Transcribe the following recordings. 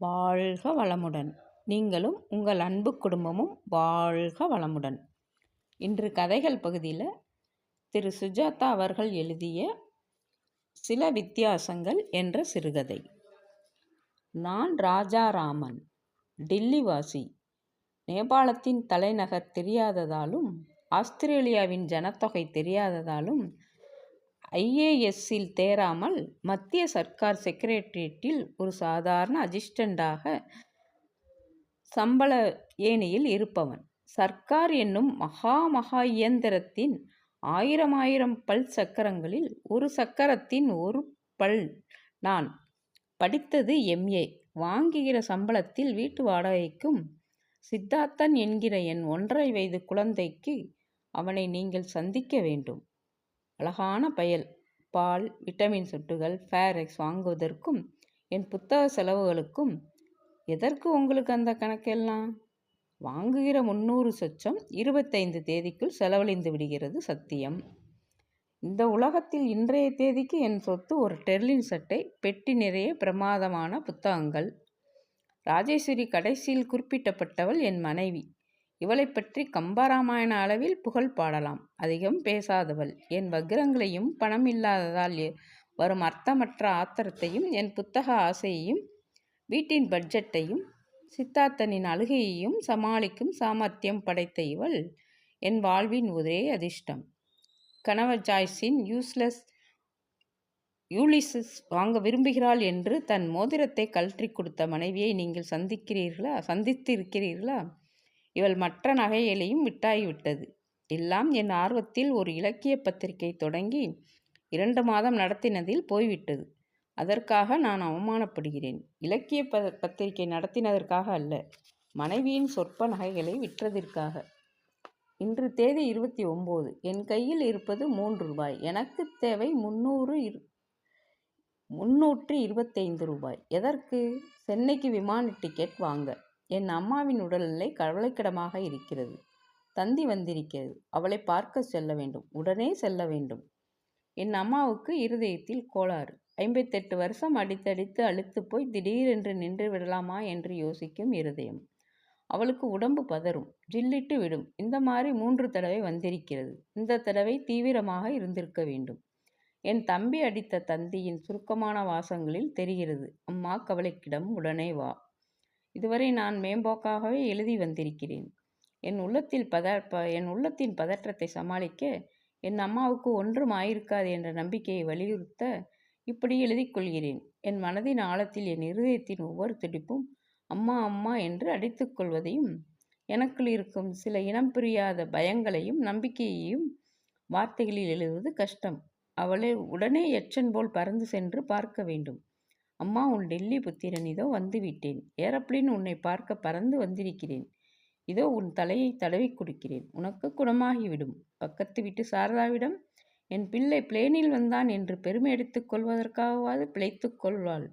வாழ்க வளமுடன். நீங்களும் உங்கள் அன்பு குடும்பமும் வாழ்க வளமுடன். இன்று கதைகள் பகுதியில் திரு. சுஜாதா அவர்கள் எழுதிய சில வித்தியாசங்கள் என்ற சிறுகதை. நான் ராஜாராமன் டில்லிவாசி. நேபாளத்தின் தலைநகர் தெரியாததாலும் ஆஸ்திரேலியாவின் ஜனத்தொகை தெரியாததாலும் ஐஏஎஸ்ஸில் தேராமல் மத்திய சர்க்கார் செக்ரட்டேரியட்டில் ஒரு சாதாரண அசிஸ்டண்டாக சம்பள ஏணியில் இருப்பவன். சர்க்கார் என்னும் மகா மகா இயந்திரத்தின் ஆயிரம் ஆயிரம் பல் சக்கரங்களில் ஒரு சக்கரத்தின் ஒரு பல் நான் படித்தது எம்ஏ வாங்குகிற சம்பளத்தில் வீட்டு வாடகைக்கும் சித்தார்த்தன் என்கிற என் ஒன்றரை வயது குழந்தைக்கு அவனை நீங்கள் சந்திக்க வேண்டும். அழகான பயல். பால் விட்டமின் சொட்டுகள் ஃபேரெக்ஸ் வாங்குவதற்கும் என் புத்தக செலவுகளுக்கும் எதற்கு உங்களுக்கு அந்த கணக்கெல்லாம்? வாங்குகிற முந்நூறு சொச்சம் இருபத்தைந்து தேதிக்குள் செலவழிந்து விடுகிறது சத்தியம். இந்த உலகத்தில் இன்றைய தேதிக்கு என் சொத்து ஒரு டெர்லின் சட்டை பெட்டி நிறைய பிரமாதமான புத்தகங்கள். ராஜேஸ்வரி கடைசியில் குறிப்பிட்டப்பட்டவள் என் மனைவி. இவளை பற்றி கம்பராமாயண அளவில் புகழ் பாடலாம். அதிகம் பேசாதவள். என் வக்கிரங்களையும் பணம் இல்லாததால் வரும் அர்த்தமற்ற ஆத்திரத்தையும் என் புத்தக ஆசையையும் வீட்டின் பட்ஜெட்டையும் சித்தார்த்தனின் அழுகையையும் சமாளிக்கும் சாமர்த்தியம் படைத்த இவள் என் வாழ்வின் ஒரே அதிர்ஷ்டம். கணவர் ஜாய்ஸின் யூஸ்லெஸ் யூலிசஸ் வாங்க விரும்புகிறாள் என்று தன் மோதிரத்தை கழற்றி கொடுத்த மனைவியை நீங்கள் சந்திக்கிறீர்களா? சந்தித்திருக்கிறீர்களா? இவள் மற்ற நகைகளையும் விட்டாகிவிட்டது எல்லாம் என் ஆர்வத்தில் ஒரு இலக்கிய பத்திரிகை தொடங்கி இரண்டு மாதம் நடத்தினதில் போய்விட்டது. அதற்காக நான் அவமானப்படுகிறேன். இலக்கிய ப பத்திரிகை நடத்தினதற்காக அல்ல மனைவியின் சொற்ப நகைகளை விற்றதற்காக. இன்று தேதி இருபத்தி ஒம்பது. என் கையில் இருப்பது மூன்று ரூபாய். எனக்கு தேவை முந்நூறு இரு முன்னூற்றி இருபத்தைந்து ரூபாய். எதற்கு? சென்னைக்கு விமான டிக்கெட் வாங்க. என் அம்மாவின் உடல்நிலை கவலைக்கிடமாக இருக்கிறது. தந்தி வந்திருக்கிறது. அவளை பார்க்க செல்ல வேண்டும். உடனே செல்ல வேண்டும். என் அம்மாவுக்கு இருதயத்தில் கோளாறு. ஐம்பத்தெட்டு வருஷம் அடித்தடித்து அழுத்து போய் திடீரென்று நின்று விடலாமா என்று யோசிக்கும் இருதயம். அவளுக்கு உடம்பு பதறும். ஜில்லிட்டு விடும். இந்த மாதிரி மூன்று தடவை வந்திருக்கிறது. இந்த தடவை தீவிரமாக இருந்திருக்க வேண்டும். என் தம்பி அடித்த தந்தியின் சுருக்கமான வாசங்களில் தெரிகிறது. அம்மா கவலைக்கிடம் உடனே வா. இதுவரை நான் மேம்போக்காகவே எழுதி வந்திருக்கிறேன். என் உள்ளத்தில் பத என் உள்ளத்தின் பதற்றத்தை சமாளிக்க என் அம்மாவுக்கு ஒன்றும் ஆயிருக்காது என்ற நம்பிக்கையை வலியுறுத்த இப்படி எழுதி கொள்கிறேன். என் மனதின் ஆழத்தில் என் இருதயத்தின் ஒவ்வொரு துடிப்பும் அம்மா அம்மா என்று அடித்துக்கொள்வதையும் எனக்குள் இருக்கும் சில இனம் புரியாத பயங்களையும் நம்பிக்கையையும் வார்த்தைகளில் எழுதுவது கஷ்டம். அவளை உடனே எச்சன் போல் பறந்து சென்று பார்க்க வேண்டும். அம்மா உன் டெல்லி புத்திரன் இதோ வந்துவிட்டேன். ஏரோப்ளேன் உன்னை பார்க்க பறந்து வந்திருக்கிறேன். இதோ உன் தலையை தடவி கொடுக்கிறேன். உனக்கு குணமாகிவிடும். பக்கத்து வீட்டு சாரதாவிடம் என் பிள்ளை பிளேனில் வந்தான் என்று பெருமை எடுத்துக் கொள்வதற்காகவாது கொள்வாள்.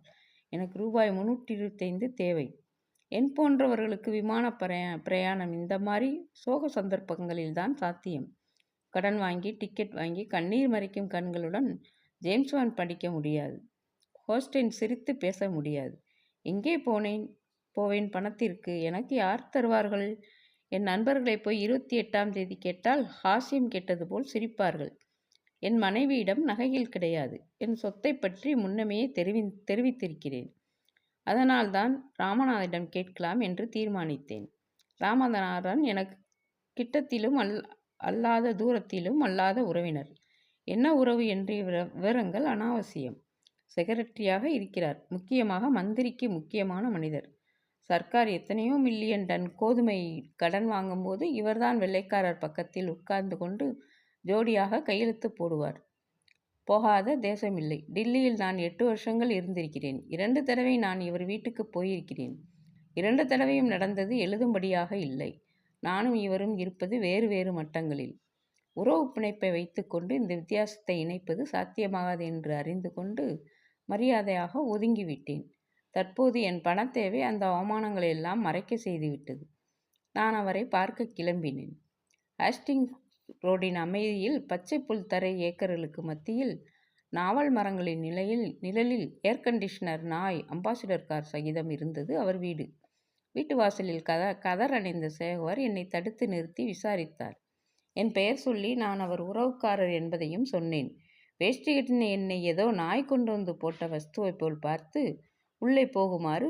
எனக்கு ரூபாய் முன்னூற்றி இருபத்தைந்து தேவை. என் போன்றவர்களுக்கு விமான பிரயா பிரயாணம் இந்த மாதிரி சோக சந்தர்ப்பங்களில் தான் சாத்தியம். கடன் வாங்கி டிக்கெட் வாங்கி கண்ணீர் மறைக்கும் கண்களுடன் ஜேம்ஸ்வான் படிக்க முடியாது. ஹோஸ்டின் சிரித்து பேச முடியாது. எங்கே போனேன்? போவேன் பணத்திற்கு. எனக்கு யார் தருவார்கள்? என் நண்பர்களை போய் இருபத்தி எட்டாம் தேதி கேட்டால் ஹாஸ்யம் கேட்டது போல் சிரிப்பார்கள். என் மனைவியிடம் நகைகள் கிடையாது. என் சொத்தை பற்றி முன்னமே தெரிவி தெரிவித்திருக்கிறேன். அதனால்தான் ராமநாதனிடம் கேட்கலாம் என்று தீர்மானித்தேன். ராமநாதன் எனக்கு கிட்டத்திலும் அல் அல்லாத தூரத்திலும் அல்லாத உறவினர். என்ன உறவு என்று விவரங்கள் அனாவசியம். செக்ரட்டரியாக இருக்கிறார். முக்கியமாக மந்திரிக்கு முக்கியமான மனிதர். சர்க்கார் எத்தனையோ மில்லியன் டன் கோதுமை கடன் வாங்கும்போது இவர்தான் வெள்ளைக்காரர் பக்கத்தில் உட்கார்ந்து கொண்டு ஜோடியாக கையெழுத்து போடுவார். போகாத தேசமில்லை. டில்லியில் நான் எட்டு வருஷங்கள் இருந்திருக்கிறேன். இரண்டு தடவை நான் இவர் வீட்டுக்கு போயிருக்கிறேன். இரண்டு தடவையும் நடந்தது எழுதும்படியாக இல்லை. நானும் இவரும் இருப்பது வேறு வேறு மட்டங்களில். உறவு பிணைப்பை வைத்துக்கொண்டு இந்த வித்தியாசத்தை இணைப்பது சாத்தியமாகாது என்று அறிந்து கொண்டு மரியாதையாக ஒதுங்கிவிட்டேன். தற்போது என் பணத்தேவை அந்த அவமானங்களை எல்லாம் மறைக்க செய்துவிட்டது. நான் அவரை பார்க்க கிளம்பினேன். ஆஸ்டிங் ரோடின் அமைதியில் பச்சை புல் தரை ஏக்கர்களுக்கு மத்தியில் நாவல் மரங்களின் நிலையில் நிழலில் ஏர் கண்டிஷனர் நாய் அம்பாசிடர் கார் சகிதம் இருந்தது அவர் வீடு. வீட்டு வாசலில் கத கதர் அணிந்த சேகவர் என்னை தடுத்து நிறுத்தி விசாரித்தார். என் பெயர் சொல்லி நான் அவர் உறவுக்காரர் என்பதையும் சொன்னேன். வேஷ்டி கட்டின என்னை ஏதோ நாய் கொண்டு வந்து போட்ட வஸ்துவைப் போல் பார்த்து உள்ளே போகுமாறு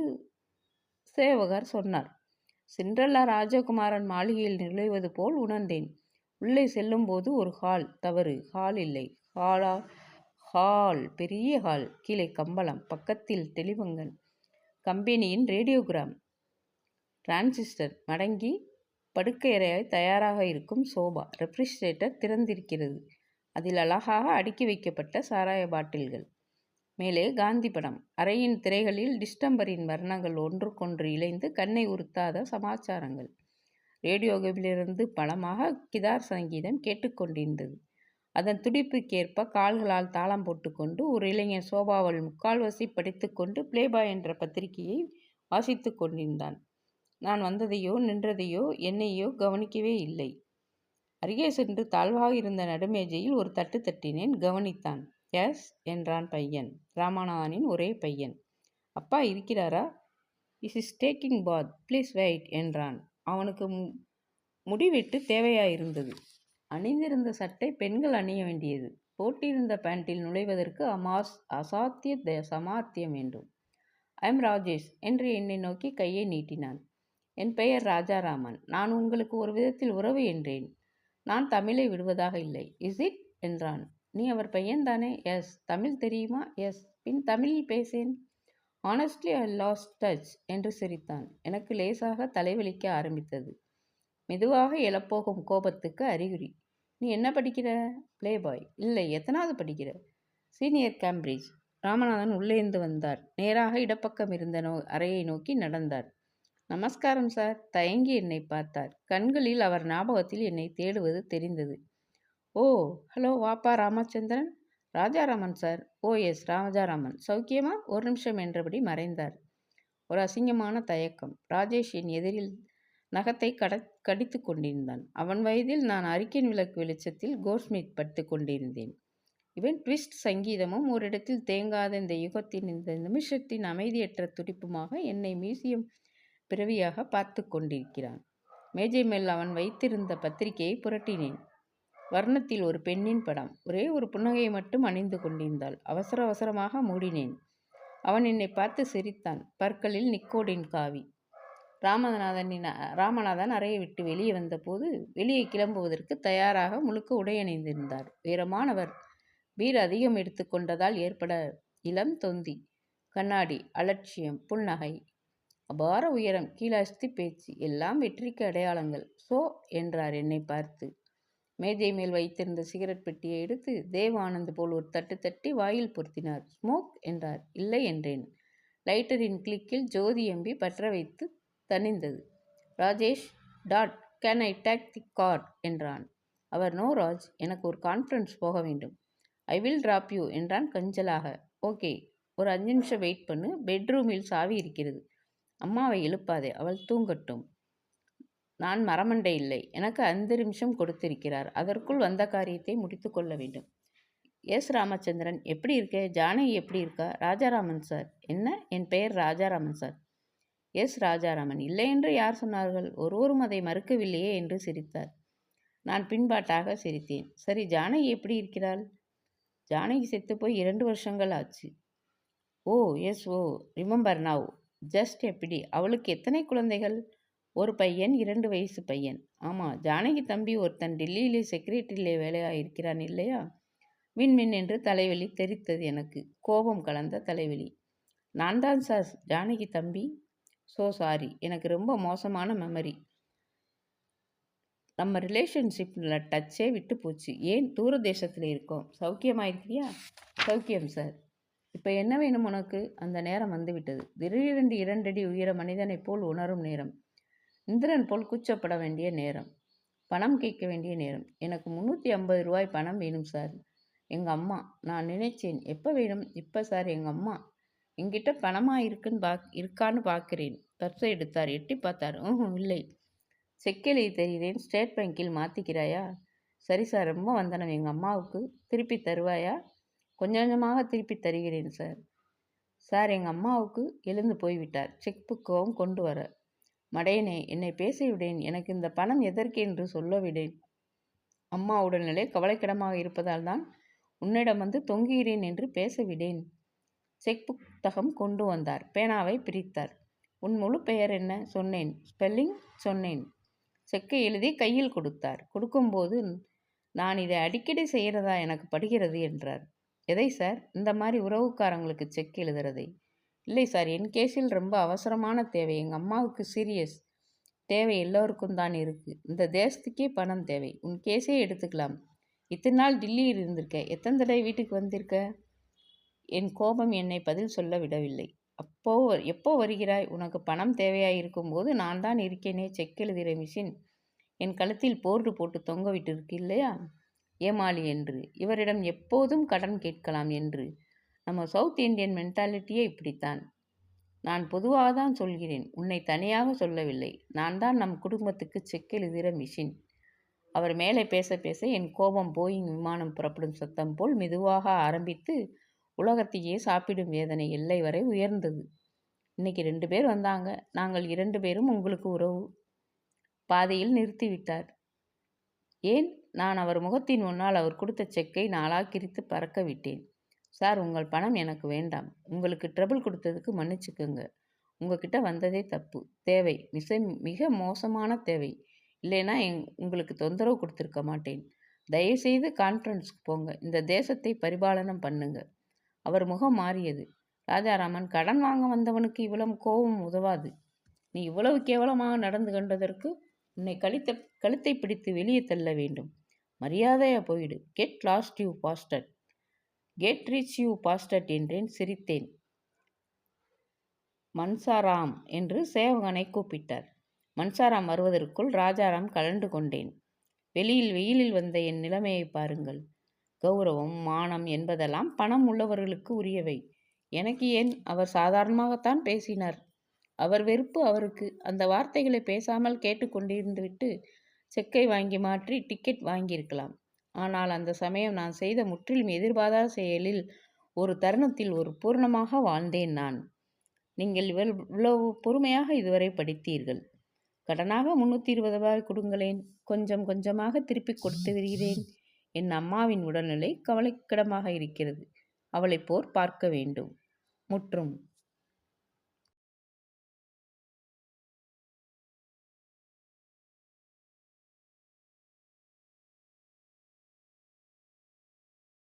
சேவகர் சொன்னார். சிண்ட்ரல்லா ராஜகுமாரன் மாளிகையில் நுழைவது போல் உணர்ந்தேன். உள்ளே செல்லும்போது ஒரு ஹால். தவறு. ஹால் இல்லை. ஹாலா ஹால். பெரிய ஹால். கீழே கம்பளம். பக்கத்தில் தெளிவங்கள் கம்பெனியின் ரேடியோகிராம். டிரான்சிஸ்டர். மடங்கி படுக்கையறையாய் தயாராக இருக்கும் சோபா. ரெஃப்ரிஜரேட்டர் திறந்திருக்கிறது. அதில் அழகாக அடுக்கி வைக்கப்பட்ட சாராய பாட்டில்கள். மேலே காந்தி படம். அறையின் திரைகளில் டிஸ்டம்பரின் வர்ணங்கள் ஒன்றுக்கொன்று இணைந்து கண்ணை உறுத்தாத சமாச்சாரங்கள். ரேடியோவிலிருந்து பலமாக கிதார் சங்கீதம் கேட்டுக்கொண்டிருந்தது. அதன் துடிப்புக்கேற்ப கால்களால் தாளம் போட்டுக்கொண்டு ஒரு இளைஞர் சோபாவில் முக்கால்வசி படித்துக்கொண்டு பிளேபாய் என்ற பத்திரிகையை வாசித்து கொண்டிருந்தான் நான் வந்ததையோ நின்றதையோ என்னையோ கவனிக்கவே இல்லை. அருகே சென்று தாழ்வாக இருந்த நடுமேஜையில் ஒரு தட்டு தட்டினேன். கவனித்தான். எஸ் என்றான் பையன். ராமநாதனின் ஒரே பையன். அப்பா இருக்கிறாரா? Is is taking bath please wait என்றான். அவனுக்கு முடிவெட்டு தேவையாயிருந்தது. அணிந்திருந்த சட்டை பெண்கள் அணிய வேண்டியது. போட்டிருந்த பேண்டில் நுழைவதற்கு அமாஸ் அசாத்திய சமாத்தியம் வேண்டும். ஐ எம் ராஜேஷ் என்று என்னை நோக்கி கையை நீட்டினான். என் பெயர் ராஜாராமன். நான் உங்களுக்கு ஒரு விதத்தில் உறவு என்றேன். நான் தமிழை விடுவதாக இல்லை. இஸ் இட் என்றான். நீ அவர் பையன்தானே? எஸ் தமிழ் தெரியுமா? எஸ் பின் தமிழில் பேசேன். ஆனஸ்ட்லி ஐ லாஸ்ட் டச் என்று சிரித்தான். எனக்கு லேசாக தலைவலிக்க ஆரம்பித்தது. மெதுவாக எழப்போகும் கோபத்துக்கு அறிகுறி. நீ என்ன படிக்கிற? ப்ளே பாய் இல்லை எத்தனாவது படிக்கிற? சீனியர் கேம்பிரிட்ஜ் ராமநாதன் உள்ளேந்து வந்தார். நேராக இடப்பக்கம் இருந்த நோ அறையை நோக்கி நடந்தார். நமஸ்காரம் சார். தயங்கி என்னை பார்த்தார். கண்களில் அவர் ஞாபகத்தில் என்னை தேடுவது தெரிந்தது. ஓ ஹலோ வாப்பா Ramachandran? Rajaraman sir. Oh yes Rajaraman. சௌக்கியமா? ஒரு நிமிஷம் என்றபடி மறைந்தார். ஒரு அசிங்கமான தயக்கம். ராஜேஷ் என் எதிரில் நகத்தை கட கடித்து கொண்டிருந்தான். அவன் வயதில் நான் அறிக்கையின் விளக்கு வெளிச்சத்தில் கோஸ்மித் படுத்து கொண்டிருந்தேன். இவன் ட்விஸ்ட் சங்கீதமும் ஒரு இடத்தில் தேங்காத இந்த யுகத்தின் இந்த நிமிஷத்தின் அமைதியற்ற துடிப்புமாக என்னை மியூசியம் பிறவியாக பார்த்து கொண்டிருக்கிறான். மேஜை மேல் அவன் வைத்திருந்த பத்திரிகையை புரட்டினேன். வர்ணத்தில் ஒரு பெண்ணின் படம். ஒரே ஒரு புன்னகையை மட்டும் அணிந்து கொண்டிருந்தாள். அவசர அவசரமாக மூடினேன். அவன் என்னை பார்த்து சிரித்தான். பற்களில் நிக்கோடின் காவி. ராமநாதனின் ராமநாதன் அறையை விட்டு வெளியே வந்தபோது வெளியே கிளம்புவதற்கு தயாராக முழுக்க உடையணிந்திருந்தார். உயரமானவர். பீர் அதிகம் எடுத்துக்கொண்டதால் ஏற்பட இளம் தொந்தி. கண்ணாடி. அலட்சியம். புன்னகை. அபார உயரம் கீழஸ்தி பேச்சு எல்லாம் வெற்றிக்கு அடையாளங்கள். சோ என்றார் என்னை பார்த்து. மேஜை மேல் வைத்திருந்த சிகரெட் பெட்டியை எடுத்து தேவானந்த் போல் ஒரு தட்டு தட்டி வாயில் பொருத்தினார். ஸ்மோக்! என்றார். இல்லை என்றேன். லைட்டரின் கிளிக்கில் ஜோதி எம்பி பற்ற வைத்து தனிந்தது Rajesh dad can I take the car என்றான். அவர் நோ ராஜ். எனக்கு ஒரு கான்ஃபரன்ஸ் போக வேண்டும். ஐ வில் ட்ராப் யூ என்றான் கஞ்சலாக. ஓகே. ஒரு அஞ்சு நிமிஷம் வெயிட் பண்ணு. பெட்ரூமில் சாவி இருக்கிறது. அம்மாவை எழுப்பாதே அவள் தூங்கட்டும். நான் மரமண்டை இல்லை. எனக்கு ஐந்து நிமிஷம் கொடுத்திருக்கிறார். அதற்குள் வந்த காரியத்தை முடித்து கொள்ள வேண்டும். எஸ். ராமச்சந்திரன் எப்படி இருக்க? ஜானகி எப்படி இருக்கா? ராஜாராமன் சார். என்ன? என் பெயர் ராஜாராமன் சார். எஸ். ராஜாராமன். இல்லை என்று யார் சொன்னார்கள்? ஒருவரும் அதை மறுக்கவில்லையே என்று சிரித்தார். நான் பின்பாட்டாக சிரித்தேன். சரி ஜானகி எப்படி இருக்கிறாள்? ஜானகி செத்து போய் இரண்டு வருஷங்கள் ஆச்சு. Oh S. Oh remember now. Just எப்படி? அவளுக்கு எத்தனை குழந்தைகள்? ஒரு பையன் இரண்டு வயசு பையன். ஆமாம் ஜானகி தம்பி ஒருத்தன் டெல்லியிலே செக்ரட்டரியிலே வேலையாக இருக்கிறான் இல்லையா? மின் என்று தலைவலி தெரித்தது எனக்கு. கோபம் கலந்த தலைவலி. நான் தான் சார் ஜானகி தம்பி. ஸோ சாரி எனக்கு ரொம்ப மோசமான மெமரி நம்ம ரிலேஷன்ஷிப்பில் டச்சே விட்டு போச்சு. ஏன் தூர தேசத்தில் இருக்கோம்? சௌக்கியமாக இருக்கிறியா சௌக்கியம் சார் இப்போ என்ன வேணும் உனக்கு? அந்த நேரம் வந்துவிட்டது திடீரென்று இரண்டடி உயர மனிதனைப் போல் உணரும் நேரம். இந்திரன் போல் கூச்சப்பட வேண்டிய நேரம். பணம் கேட்க வேண்டிய நேரம். எனக்கு முந்நூற்றி ஐம்பது ரூபாய் பணம் வேணும் சார். எங்கள் அம்மா நான் நினைச்சேன். எப்போ வேணும்? இப்போ சார் எங்கள் அம்மா. எங்கிட்ட பணமாக இருக்குன்னு பாக் இருக்கான்னு பார்க்குறேன் பர்ஸை எடுத்தார். எட்டி பார்த்தார். ம் இல்லை. செக்கில் தெரிகிறேன் ஸ்டேட் பேங்கில் மாற்றிக்கிறாயா சரி சார். ரொம்ப வந்தனம். எங்கள் அம்மாவுக்கு திருப்பி தருவாயா? கொஞ்சம் கொஞ்சமாக திருப்பி தருகிறேன் சார் சார் எங்கள் அம்மாவுக்கு எழுந்து போய்விட்டார். செக் புக்கவும் கொண்டு வர. மடையனே என்னை பேசிவிடேன். எனக்கு இந்த பணம் எதற்கு என்று சொல்லவிடேன். அம்மா உடல்நிலை கவலைக்கிடமாக இருப்பதால் தான் உன்னிடம் வந்து தொங்குகிறேன் என்று பேசவிடேன். செக் புத்தகம் கொண்டு வந்தார். பேனாவை பிரித்தார். உன் முழு பெயர் என்ன? சொன்னேன். ஸ்பெல்லிங் சொன்னேன். செக்கை எழுதி கையில் கொடுத்தார். கொடுக்கும்போது நான் இதை அடிக்கடி செய்கிறதா எனக்கு படுகிறது என்றார். எதை சார்? இந்த மாதிரி உறவுக்காரங்களுக்கு செக் எழுதுறதை? இல்லை சார் என் கேஸில் ரொம்ப அவசரமான தேவை. எங்கள் அம்மாவுக்கு சீரியஸ். தேவை எல்லோருக்கும் தான் இருக்குது இந்த தேசத்துக்கே பணம் தேவை. உன் கேஸே எடுத்துக்கலாம். இத்தனை நாள் டில்லியில் இருந்திருக்க. எத்தனை தடவை வீட்டுக்கு வந்திருக்க? என் கோபம் என்னை பதில் சொல்ல விடவில்லை. அப்போ எப்போ வருகிறாய்? உனக்கு பணம் தேவையாக இருக்கும்போது நான் தான் இருக்கேனே செக் எழுதுகிற மிஷின். என் கழுத்தில் போர்டு போட்டு தொங்க விட்டுருக்கு இல்லையா? ஏமாளி என்று. இவரிடம் எப்போதும் கடன் கேட்கலாம் என்று. நம்ம சவுத் இந்தியன் மென்டாலிட்டியே இப்படித்தான். நான் பொதுவாக தான் சொல்கிறேன் உன்னை தனியாக சொல்லவில்லை. நான் தான் நம் குடும்பத்துக்கு செக் எழுதுகிற மிஷின். அவர் மேலே பேச பேச என் கோபம் போயிங் விமானம் புறப்படும் சத்தம் போல் மெதுவாக ஆரம்பித்து உலகத்தையே சாப்பிடும் வேதனை எல்லை வரை உயர்ந்தது. இன்னைக்கு ரெண்டு பேர் வந்தாங்க. நாங்கள் இரண்டு பேரும் உங்களுக்கு உறவு பாதையில் நிறுத்திவிட்டார். ஏன்? நான் அவர் முகத்தின் முன்னால் அவர் கொடுத்த செக்கை நாளாக கிரித்து பறக்க விட்டேன். சார் உங்கள் பணம் எனக்கு வேண்டாம். உங்களுக்கு ட்ரபிள் கொடுத்ததுக்கு மன்னிச்சுக்குங்க. உங்ககிட்ட வந்ததே தப்பு. தேவை. மிக மிக மோசமான தேவை. இல்லைன்னா எங் உங்களுக்கு தொந்தரவு கொடுத்துருக்க மாட்டேன். தயவுசெய்து கான்ஃபரன்ஸ்க்கு போங்க. இந்த தேசத்தை பரிபாலனம் பண்ணுங்க. அவர் முகம் மாறியது. ராஜாராமன் கடன் வாங்க வந்தவனுக்கு இவ்வளவு கோபம் உதவாது. நீ இவ்வளவு கேவலமாக நடந்து கொண்டதற்கு உன்னை கழித்த கழுத்தை பிடித்து வெளியே தள்ள வேண்டும். மரியாதையா போயிடு. Get lost you bastard get reach you bastard என்றேன் சிரித்தேன். மன்சாராம் என்று சேவகனை கூப்பிட்டார். மன்சாராம் வருவதற்குள் ராஜாராம் கலண்டு கொண்டேன். வெளியில் வெயிலில் வந்த என் நிலைமையை பாருங்கள். கௌரவம் மானம் என்பதெல்லாம் பணம் உள்ளவர்களுக்கு உரியவை. எனக்கு ஏன்? அவர் சாதாரணமாகத்தான் பேசினார். அவர் வெறுப்பு அவருக்கு. அந்த வார்த்தைகளை பேசாமல் கேட்டுக்கொண்டிருந்துவிட்டு செக்கை வாங்கி மாற்றி டிக்கெட் வாங்கியிருக்கலாம். ஆனால் அந்த சமயம் நான் செய்த முற்றிலும் எதிர்பாராத செயலில் ஒரு தருணத்தில் ஒரு பூர்ணமாக வாழ்ந்தேன் நான். நீங்கள் இவ்வளவு பொறுமையாக இதுவரை படித்தீர்கள். கடனாக முன்னூற்றி இருபது ரூபாய் கொடுங்களேன். கொஞ்சம் கொஞ்சமாக திருப்பி கொடுத்து வருகிறேன் என் அம்மாவின் உடல்நிலை கவலைக்கிடமாக இருக்கிறது. அவளை போர் பார்க்க வேண்டும். முற்றும்